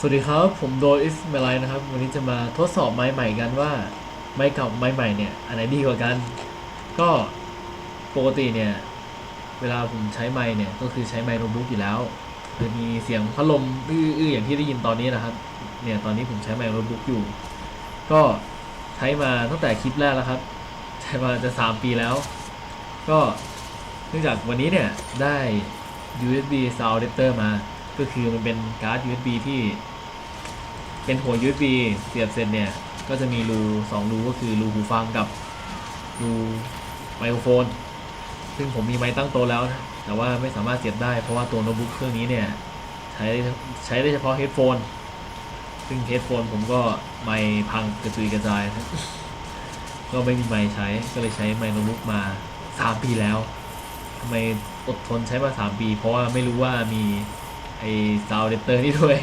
สวัสดีครับ ผมโดอิสเมลัยนะครับ วันนี้จะมาทดสอบไม้ใหม่กันว่า ไม้เก่าไม้ใหม่เนี่ยอันไหนดีกว่ากัน ก็ปกติเนี่ยเวลาผมใช้ไม้เนี่ยก็คือใช้ไมค์โน้ตบุ๊กอยู่แล้วคือมีเสียงพัดลมอื้อๆอย่างที่ได้ยินตอนนี้นะครับ เนี่ยตอนนี้ผมใช้ไมค์โน้ตบุ๊กอยู่ ก็ใช้มาตั้งแต่คลิปแรกแล้วครับ ใช้มาจะสามปีแล้ว ก็เนื่องจากวันนี้เนี่ยได้ USB Sound Adapter มาก็คือมันเป็นการ์ด USB ที่ เป็นหัว USB เสียบเสร็จเนี่ย ก็จะมีรูสองรูก็คือรูหูฟังกับรูไมโครโฟน ซึ่งผมมีไม้ตั้งโตแล้วนะแต่ว่าไม่สามารถเสียบได้เพราะว่าตัวโน้ตบุ๊กเครื่องนี้เนี่ย ใช้ใช้ได้เฉพาะเฮดโฟน ซึ่งเฮดโฟนผมก็ไมค์พังกระจุยกระจาย ก็ไม่มีไมค์ใช้ ก็เลยใช้ไมโน้ตบุ๊กมา 3 ปีแล้วทำไมอดทนใช้มา 3 ปี เพราะว่าไม่รู้ว่ามีไอ้ซาวเดเตอร์นี่ด้วย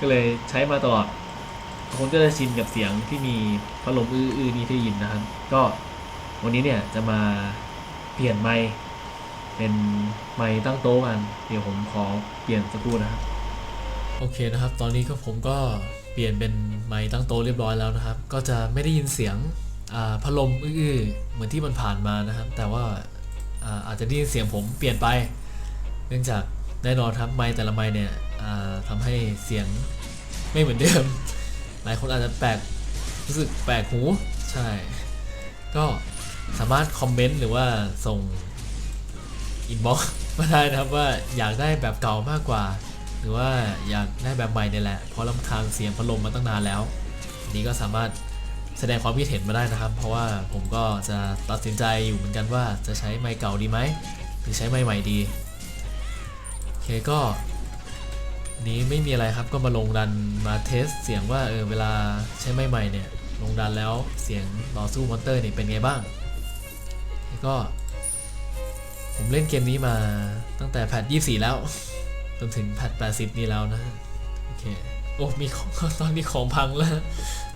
ก็เลยใช้มาตลอดคนก็จะชินกับเสียงที่มีพัดลมอื้อๆนี่ที่ยินนะครับ ก็วันนี้เนี่ยจะมาเปลี่ยนไมค์เป็นไมค์ตั้งโต๊ะกัน เดี๋ยวผมขอเปลี่ยนสักครู่นะครับ โอเคนะครับ ตอนนี้ก็ผมก็เปลี่ยนเป็นไมค์ตั้งโต๊ะเรียบร้อยแล้วนะครับ ก็จะไม่ได้ยินเสียงพัดลมอื้อๆเหมือนที่มันผ่านมานะครับ แต่ว่าอาอาจจะได้ยินเสียงผมเปลี่ยนไป เนื่องจากแน่นอนครับไมค์แต่ละไมค์เนี่ย ทำให้เสียงไม่เหมือนเดิม หลายคนอาจจะแปลกรู้สึกแปลกหูใช่ ก็สามารถคอมเมนต์หรือว่าส่งอินบ็อกมาได้นะครับว่าอยากได้แบบเก่ามากกว่า หรือว่าอยากได้แบบใหม่เนี่ยแหละเพราะลำคาญเสียงพัดลมมาตั้งนานแล้วนนี้ก็สามารถแสดงความคิดเห็นมาได้นะครับ เพราะว่าผมก็จะตัดสินใจอยู่เหมือนกันว่าจะใช้ไมค์เก่าดีไหมหรือใช้ไมค์ใหม่ดีโอเคก็ นี้ไม่มีอะไรครับก็มาลงดันมาเทสเสียงว่าเออเวลาใช้ไมค์ใหม่เนี่ยลงดันแล้วเสียงต่อสู้มอนเตอร์นี่เป็นไงบ้าง แล้วก็ ผมเล่นเกมนี้มาตั้งแต่แพท24 แล้ว จนถึงแพท80 นี่แล้วนะ โอเค โอ้ มีของตอนนี้ของพังแล้ว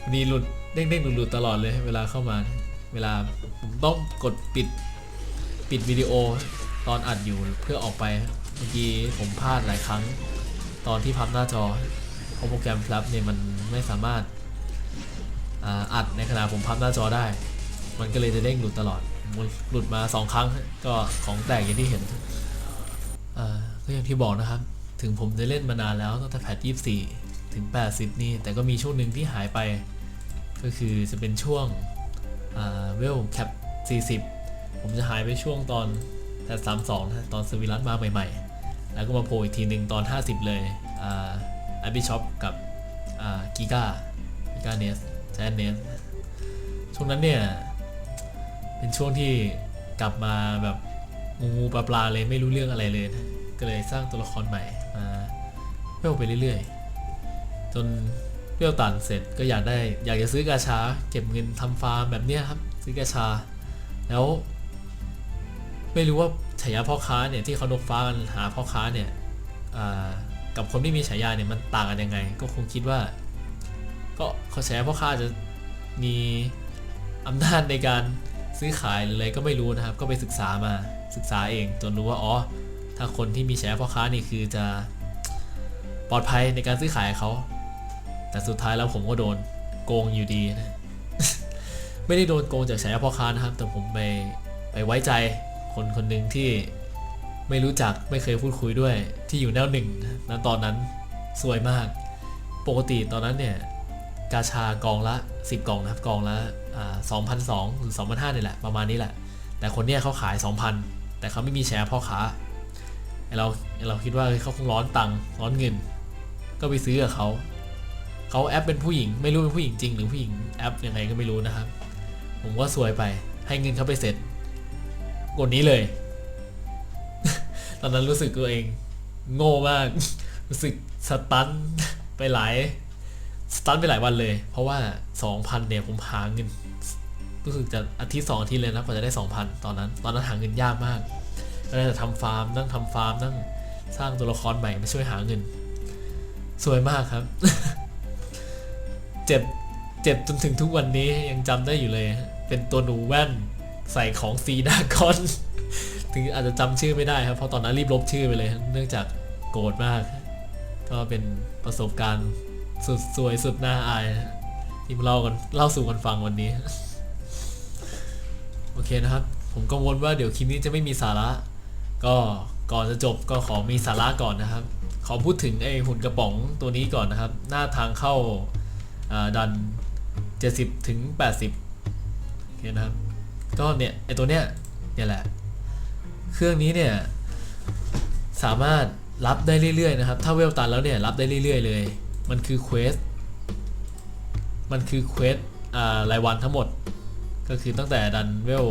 วันนี่หลุดเด้งๆหลุดๆตลอดเลย เวลาเข้ามา เวลาผมต้องกดปิดปิดวิดีโอตอนอัดอยู่เพื่อออกไป เมื่อกี้ผมพลาดหลายครั้ง ตอนที่พับหน้าจอเพราะโปรแกรมพลับเนี่ยมันไม่สามารถอ,อัดในขณะผมพับหน้าจอได้ มันก็เลยจะเด้งหลุดตลอด หลุดมาสองครั้งก็ของแตกอย่างที่เห็นก็อย่างที่บอกนะครับ ถึงผมจะเล่นมานานแล้วตั้งแต่แพท24ถึง 80 นี่ แต่ก็มีช่วงหนึ่งที่หายไป ก็คือจะเป็นช่วงเวลแคป40 ผมจะหายไปช่วงตอนแพท32นะตอนสวิรัตมาใหม่ ๆ แล้วก็มาโผล่อีกทีหนึ่งตอน 50 เลยอ่าอบิชอปกับอ่ากิก้ากิก้าเนสแจนเนสช่วงนั้นเนี่ย เป็นช่วงที่กลับมาแบบงูปลาปลาเลยไม่รู้เรื่องอะไรเลยนะก็เลยสร้างตัวละครใหม่มาเวลไปเรื่อยๆ จนเวลตันเสร็จก็อยากได้อยากจะซื้อกาชา เก็บเงินทำฟาร์มแบบเนี้ยครับ ซื้อกาชา แล้ว ไม่รู้ว่า ฉายาพ่อค้าเนี่ยที่เขานกฟ้ากันหาพ่อค้าเนี่ยกับคนที่มีฉายาเนี่ยมันต่างกันยังไง ก็คงคิดว่า ก็เขาฉายาพ่อค้าจะมีอำนาจในการซื้อขายหรืออะไรก็ไม่รู้นะครับ ก็ไปศึกษามาศึกษาเองจนรู้ว่าอ๋อถ้าคนที่มีฉายาพ่อค้านี่คือจะปลอดภัยในการซื้อขายเขา แต่สุดท้ายแล้วผมก็โดนโกงอยู่ดีนะ ไม่ได้โดนโกงจากฉายาพ่อค้านะครับ แต่ผมไปไปไว้ใจ คนคนหนึ่งที่ไม่รู้จักไม่เคยพูดคุยด้วย ที่อยู่แนวหนึ่งนะตอนนั้นสวยมาก ปกติตอนนั้นเนี่ย กาชากองละ 10กล่องนะครับกองละสอ่า2,200หรือ2,500นี่แหละ ประมาณนี้แหละ แต่คนเนี้ยเขาขาย 2,000 แต่เขาไม่มีแชร์พ่อค้าเราเราคิดว่าเขาคงร้อนตังค์ร้อนเงิน ก็ไปซื้อกับเขาเขาแอปเป็นผู้หญิงไม่รู้เป็นผู้หญิงจริง หรือผู้หญิงแอปยังไงก็ไม่รู้นะครับ ผมก็ซวยไปให้เงินเขาไปเสร็จ กดนี้เลย ตอนนั้นรู้สึกตัวเอง โง่มาก รู้สึกสตันไปหลายสตันไปหลายวันเลย เพราะว่า 2,000เนี่ยผมหาเงินรู้สึกจะอาทิตย์สองอาทิตย์เลยนะกว่าจะได้ 2,000 ตอนนั้น ตอนนั้นหาเงินยากมากก็เลยจะทำฟาร์มนั่งทำฟาร์มนั่งสร้างตัวละครใหม่มาช่วยหาเงิน สวยมากครับ เจ็บเจ็บจนถึงทุกวันนี้ยังจำได้อยู่เลย เป็นตัวหนูแว่น ใส่ของซีดากอน ถึงอาจจะจำชื่อไม่ได้ครับ เพราะตอนนั้นรีบลบชื่อไปเลย เนื่องจากโกรธมาก ก็เป็นประสบการณ์สุดสวยสุดน่าอายที่มาเล่ากันเล่าสู่กันฟังวันนี้ โอเคนะครับ ผมกังวลว่าเดี๋ยวคลิปนี้จะไม่มีสาระ ก็ก่อนจะจบก็ขอมีสาระก่อนนะครับ ขอพูดถึงไอ้หุ่นกระป๋องตัวนี้ก่อนนะครับ หน้าทางเข้าอ่าดัน 70ถึง80โอเคนะครับ ก็เนี่ยไอตัวเนี้ยเนี่ยแหละ เครื่องนี้เนี่ยสามารถรับได้เรื่อยๆนะครับ ถ้าเวลตันแล้วเนี่ยรับได้เรื่อยๆเลย มันคือเควส มันคือเควสอ่ารายวันทั้งหมด ก็คือตั้งแต่ดันเวล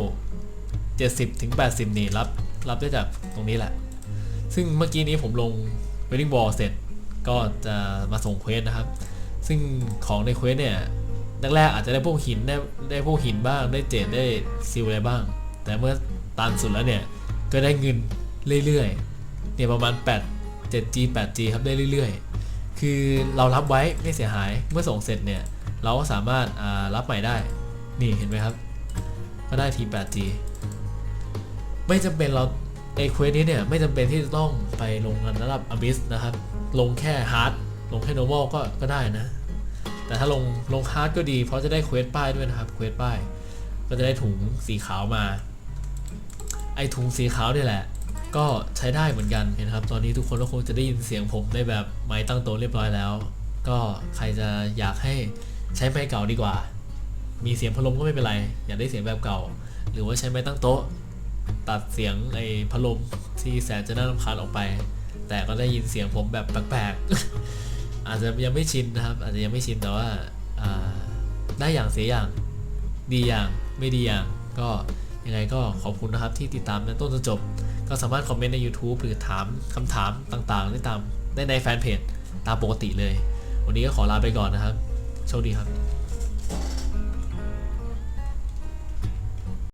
70ถึง80 นี่รับรับได้จากตรงนี้แหละ ซึ่งเมื่อกี้นี้ผมลง w e d d i n g Ball เสร็จก็จะมาส่งเควสนะครับ ซึ่งของในเควสเนี่ย แรกๆอาจจะได้พวกหินได้ได้พวกหินบ้างได้เจดได้ซิลอะไรบ้าง แต่เมื่อตันสุดแล้วเนี่ยก็ได้เงินเรื่อยๆเนี่ยประมาณ 8 7G 8G ครับได้เรื่อยๆ คือเรารับไว้ไม่เสียหายเมื่อส่งเสร็จเนี่ยเราก็สามารถอ่ารับใหม่ได้ นี่เห็นไหมครับ ก็ได้ที 8G ไม่จำเป็นเราไอเควสนี้เนี่ยไม่จำเป็นที่จะต้องไปลงกันระดับอ b ิสนะครับ ลงแค่ฮาร์ดลงแค่ normal ก็ก็ได้นะ แต่ถ้าลงลงฮาร์ดก็ดี เพราะจะได้เควสป้ายด้วยนะครับเควสป้ายก็จะได้ถุงสีขาวมา ไอถุงสีขาวนี่แหละ ก็ใช้ได้เหมือนกันนะครับ ตอนนี้ทุกคนก็คงจะได้ยินเสียงผมได้แบบไม้ตั้งโต๊ะเรียบร้อยแล้ว ก็ใครจะอยากให้ใช้ไม้เก่าดีกว่า มีเสียงพัดลมก็ไม่เป็นไร อยากได้เสียงแบบเก่า หรือว่าใช้ไม้ตั้งโต๊ะ ตัดเสียงไอ้พัดลมที่แสนจะน่ารำคาญออกไป แต่ก็ได้ยินเสียงผมแบบแปลกๆ อาจจะยังไม่ชินนะครับ อาจจะยังไม่ชินแต่ว่าได้อย่างเสียอย่างดีอย่างไม่ดีอย่าง ก็ยังไงก็ขอบคุณนะครับที่ติดตามจนต้นจนจบ ก็สามารถคอมเมนต์ใน YouTube หรือถามคำถามต่างๆ ได้ตามได้ในแฟนเพจตามปกติเลย วันนี้ก็ขอลาไปก่อนนะครับ โชคดีครับ